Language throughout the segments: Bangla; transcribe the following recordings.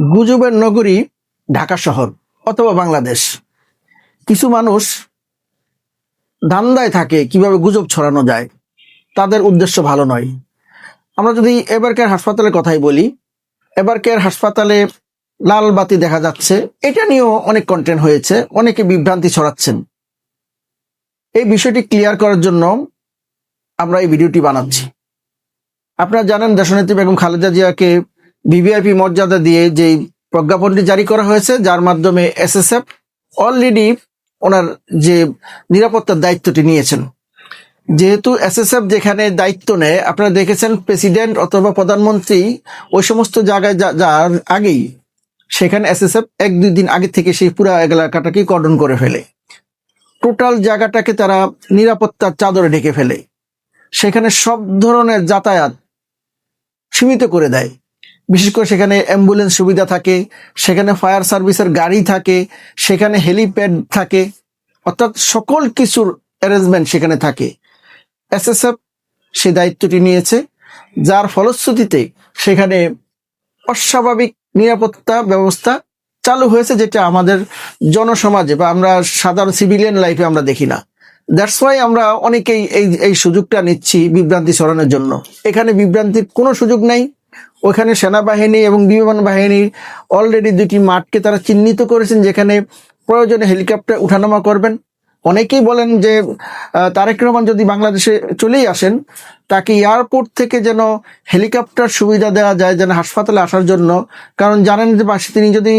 গুজবের নগরী ঢাকা শহর অথবা বাংলাদেশ। কিছু মানুষ ধান্দায় থাকে কীভাবে গুজব ছড়ানো যায়। তাদের উদ্দেশ্য ভালো নয়। আমরা যদি এবার কেয়ার হাসপাতালের কথাই বলি, এবার কেয়ার হাসপাতালে লাল বাতি দেখা যাচ্ছে, এটা নিয়েও অনেক কন্টেন্ট হয়েছে, অনেকে বিভ্রান্তি ছড়াচ্ছেন। এই বিষয়টি ক্লিয়ার করার জন্য আমরা এই ভিডিওটি বানাচ্ছি। আপনারা জানেন, দেশনেত্রী বেগম খালেদা জিয়াকে ভিভিআইপি মর্যাদা দিয়ে যে প্রজ্ঞাপনটি জারি করা হয়েছে, যার মাধ্যমে এসএসএফ অলরেডি ওনার যে নিরাপত্তার দায়িত্বটি নিয়েছেন। যেহেতু এসএসএফ যেখানে দায়িত্ব নেয়, আপনারা দেখেছেন প্রেসিডেন্ট অথবা প্রধানমন্ত্রী ওই সমস্ত জায়গায় যা- যাওয়ার আগেই সেখানে এসএসএফ এক দুই দিন আগে থেকে সেই পুরো এলাকাটাকে কর্ডন করে ফেলে। টোটাল জায়গাটাকে তারা নিরাপত্তার চাদরে ঢেকে ফেলে। সেখানে সব ধরনের যাতায়াত সীমিত করে দেয়। বিশেষ করে সেখানে অ্যাম্বুলেন্স সুবিধা থাকে, সেখানে ফায়ার সার্ভিসের গাড়ি থাকে, সেখানে হেলিপ্যাড থাকে, অর্থাৎ সকল কিছুর অ্যারেঞ্জমেন্ট সেখানে থাকে। এসএসএফ সে দায়িত্বটি নিয়েছে, যার ফলশ্রুতিতে সেখানে অস্বাভাবিক নিরাপত্তা ব্যবস্থা চালু হয়েছে, যেটা আমাদের জনসমাজে বা আমরা সাধারণ সিভিলিয়ান লাইফে আমরা দেখি না। দ্যাটস ওয়াই আমরা অনেকেই এই এই সুযোগটা নিচ্ছি বিভ্রান্তি ছড়ানোর জন্য। এখানে বিভ্রান্তির কোনো সুযোগ নাই। ওখানে সেনাবাহিনী এবং বিমান বাহিনী অলরেডি দুটি মাঠকে তারা চিহ্নিত করেছেন, যেখানে প্রয়োজনে হেলিকপ্টার উঠানামা করবেন। অনেকেই বলেন যে তারেক রহমান যদি বাংলাদেশে চলেই আসেন, তাকে এয়ারপোর্ট থেকে যেন হেলিকপ্টার সুবিধা দেওয়া যায়, যেন হাসপাতালে আসার জন্য। কারণ জানেন যে পাশে তিনি যদি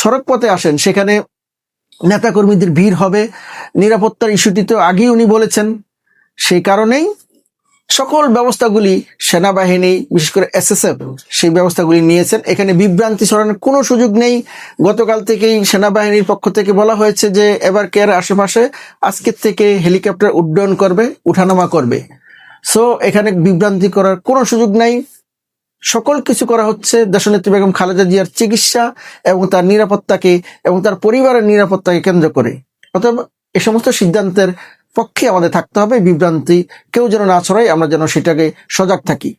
সড়ক পথে আসেন, সেখানে নেতাকর্মীদের ভিড় হবে। নিরাপত্তার ইস্যুটি তো আগেই উনি বলেছেন। সেই কারণেই সকল ব্যবস্থাগুলি সেনাবাহিনী, বিশেষ করে এসএসএফ সেই ব্যবস্থাগুলি নিয়েছেন। এখানে বিভ্রান্তি ছড়ানোর কোনো সুযোগ নেই। গতকাল থেকেই সেনাবাহিনীর পক্ষ থেকে বলা হয়েছে যে, এবার কেয়ার আশেপাশে আজকের থেকে হেলিকপ্টার উড্ডয়ন করবে, উঠানামা করবে। সো এখানে বিভ্রান্তি করার কোনো সুযোগ নাই। সকল কিছু করা হচ্ছে। দেশনেত্রী বেগম খালেদা জিয়ার চিকিৎসা এবং তার নিরাপত্তাকে এবং তার পরিবারের নিরাপত্তাকে কেন্দ্র করে। অতএব এ সমস্ত সিদ্ধান্তের পক্ষে আমাদের থাকতে হবে বিভ্রান্তি কেউ যেন না ছড়ায় আমরা যেন সেটাকে সজাগ থাকি।